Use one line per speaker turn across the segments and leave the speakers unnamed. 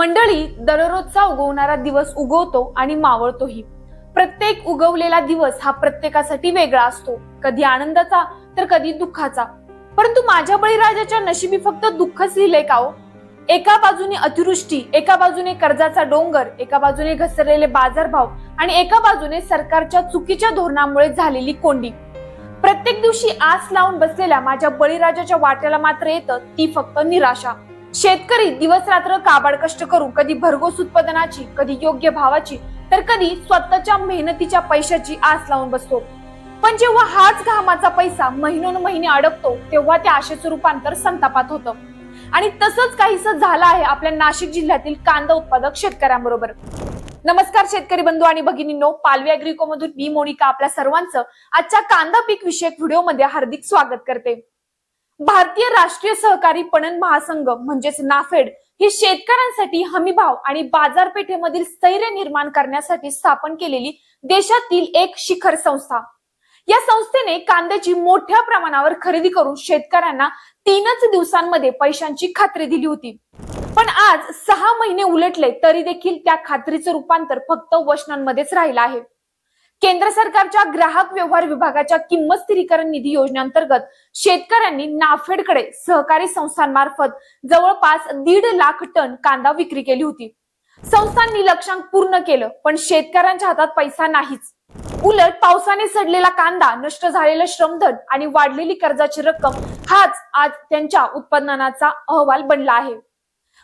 मंडळी दररोजचा उगवणारा दिवस उगवतो आणि मावळतोही. प्रत्येक उगवलेला दिवस हा प्रत्येकासाठी वेगळा असतो. कधी आनंदाचा तर कधी दुःखाचा. परंतु माझ्या बळीराजाच्या नशिबी फक्त दुःखच लिहिलंय का हो? एका बाजूने अतिवृष्टी एका बाजूने कर्जाचा डोंगर एका बाजूने घसरलेले बाजारभाव आणि एका बाजूने सरकारच्या चुकीच्या धोरणामुळे झालेली कोंडी. प्रत्येक दिवशी आस लावून बसलेल्या माझ्या बळीराजाच्या वाट्याला मात्र येतं ती फक्त निराशा. शेतकरी दिवस रात्र काबाड कष्ट करून कधी भरघोस उत्पादनाची कधी योग्य भावाची तर कधी स्वतःच्या मेहनतीच्या पैशाची आस लावून बसतो. पण जेव्हा हाच घामाचा पैसा महिनोन महिने अडकतो तेव्हा त्या आशेचं रूपांतर संतापात होतं. आणि तसंच काहीस झालं आहे आपल्या नाशिक जिल्ह्यातील कांदा उत्पादक शेतकऱ्यांबरोबर. नमस्कार शेतकरी बंधू आणि भगिनींनो पालवी अॅग्रिको मधून मी मोनिका आपल्या सर्वांचं आजच्या कांदा पीक विषयक व्हिडिओमध्ये हार्दिक स्वागत करते. भारतीय राष्ट्रीय सहकारी पणन महासंघ म्हणजेच नाफेड ही शेतकऱ्यांसाठी हमीभाव आणि बाजारपेठेमधील स्थैर्य निर्माण करण्यासाठी स्थापन केलेली देशातील एक शिखर संस्था. या संस्थेने कांद्याची मोठ्या प्रमाणावर खरेदी करून शेतकऱ्यांना तीनच दिवसांमध्ये पैशांची खात्री दिली होती. पण आज सहा महिने उलटले तरी देखील त्या खात्रीचं रूपांतर फक्त वचनांमध्येच राहिलं आहे. केंद्र सरकारच्या ग्राहक व्यवहार विभागाच्या किंमत स्थिरीकरण निधी योजनेअंतर्गत शेतकऱ्यांनी नाफेडकडे सहकारी संस्थांमार्फत जवळपास दीड लाख टन कांदा विक्री केली होती. संस्थांनी लक्षांक पूर्ण केलं पण शेतकऱ्यांच्या हातात पैसा नाहीच. उलट पावसाने सडलेला कांदा नष्ट झालेलं श्रमधन आणि वाढलेली कर्जाची रक्कम हाच आज त्यांच्या उत्पादनाचा अहवाल बनला आहे.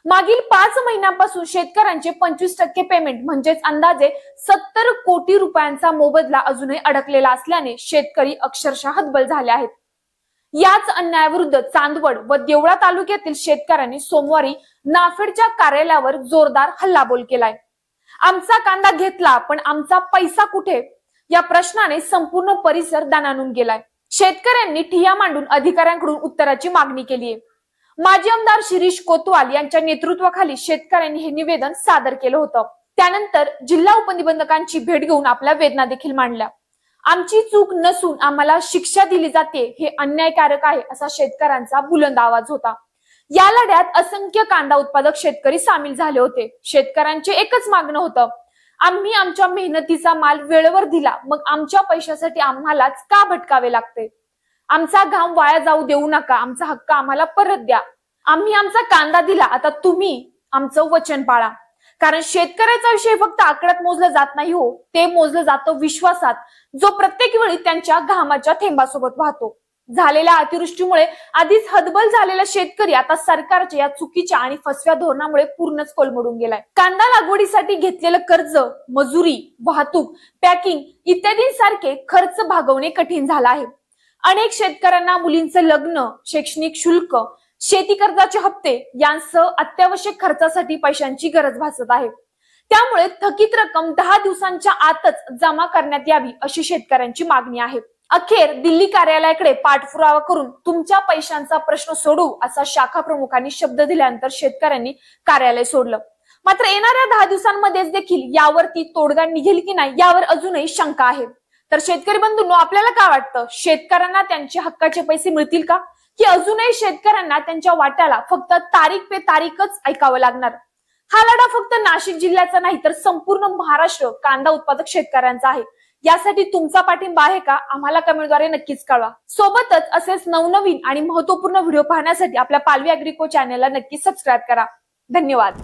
मागील पाच महिन्यांपासून शेतकऱ्यांचे पंचवीस टक्के पेमेंट म्हणजेच अंदाजे सत्तर कोटी रुपयांचा मोबदला अजूनही अडकलेला असल्याने शेतकरी अक्षरशः हतबल झाले आहेत. याच अन्यायाविरुद्ध चांदवड व देवळा तालुक्यातील शेतकऱ्यांनी सोमवारी नाफेडच्या कार्यालयावर जोरदार हल्लाबोल केलाय. आमचा कांदा घेतला पण आमचा पैसा कुठे? या प्रश्नाने संपूर्ण परिसर दणानून गेलाय. शेतकऱ्यांनी ठिया मांडून अधिकाऱ्यांकडून उत्तराची मागणी केली आहे माजी आमदार शिरीष कोतवाल यांच्या नेतृत्वाखाली शेतकऱ्यांनी हे निवेदन सादर केलं होतं. त्यानंतर जिल्हा उपनिबंधकांची भेट घेऊन आपल्या वेदना देखील मांडल्या. आमची चूक नसून आम्हाला शिक्षा दिली जाते हे अन्यायकारक आहे असा शेतकऱ्यांचा बुलंद आवाज होता. या लढ्यात असंख्य कांदा उत्पादक शेतकरी सामील झाले होते. शेतकऱ्यांचे एकच मागणं होतं. आम्ही आमच्या मेहनतीचा माल वेळेवर दिला मग आमच्या पैशासाठी आम्हालाच का भटकावे लागते? आमचा घाम वाया जाऊ देऊ नका आमचा हक्क आम्हाला परत द्या. आम्ही आमचा कांदा दिला आता तुम्ही आमचं वचन पाळा. कारण शेतकऱ्याचा विषय फक्त आकड्यात मोजलं जात नाही हो ते मोजलं जातं विश्वासात जो प्रत्येक वेळी त्यांच्या घामाच्या थेंबासोबत वाहतो. झालेल्या अतिवृष्टीमुळे आधीच हदबल झालेला शेतकरी आता सरकारच्या या चुकीच्या आणि फसव्या धोरणामुळे पूर्णच कोलमडून गेलाय. कांदा लागवडीसाठी घेतलेलं कर्ज मजुरी वाहतूक पॅकिंग इत्यादींसारखे खर्च भागवणे कठीण झालं आहे. अनेक शेतकऱ्यांना मुलींचं लग्न शैक्षणिक शुल्क शेती कर्जाचे हप्ते यांसह अत्यावश्यक खर्चासाठी पैशांची गरज भासत आहे. त्यामुळे थकीत रक्कम दहा दिवसांच्या आतच जमा करण्यात यावी अशी शेतकऱ्यांची मागणी आहे. अखेर दिल्ली कार्यालयाकडे पाठपुरावा करून तुमच्या पैशांचा प्रश्न सोडू असा शाखा प्रमुखांनी शब्द दिल्यानंतर शेतकऱ्यांनी कार्यालय सोडलं. मात्र येणाऱ्या दहा दिवसांमध्येच देखील यावरती तोडगा निघेल की नाही यावर अजूनही शंका आहे. तर शेतकरी बंधूंनो आपल्याला काय वाटतं? शेतकऱ्यांना त्यांचे हक्काचे पैसे मिळतील का? की अजूनही शेतकऱ्यांना त्यांच्या वाट्याला फक्त तारीख पे तारीखच ऐकावं लागणार? हा लढा फक्त नाशिक जिल्ह्याचा नाही तर संपूर्ण महाराष्ट्र कांदा उत्पादक शेतकऱ्यांचा आहे. यासाठी तुमचा पाठिंबा आहे का? आम्हाला कमेंटद्वारे नक्कीच कळवा. सोबतच असेच नवनवीन आणि महत्त्वपूर्ण व्हिडिओ पाहण्यासाठी आपल्या पालवी अॅग्रिको चॅनेलला नक्की सबस्क्राईब करा. धन्यवाद.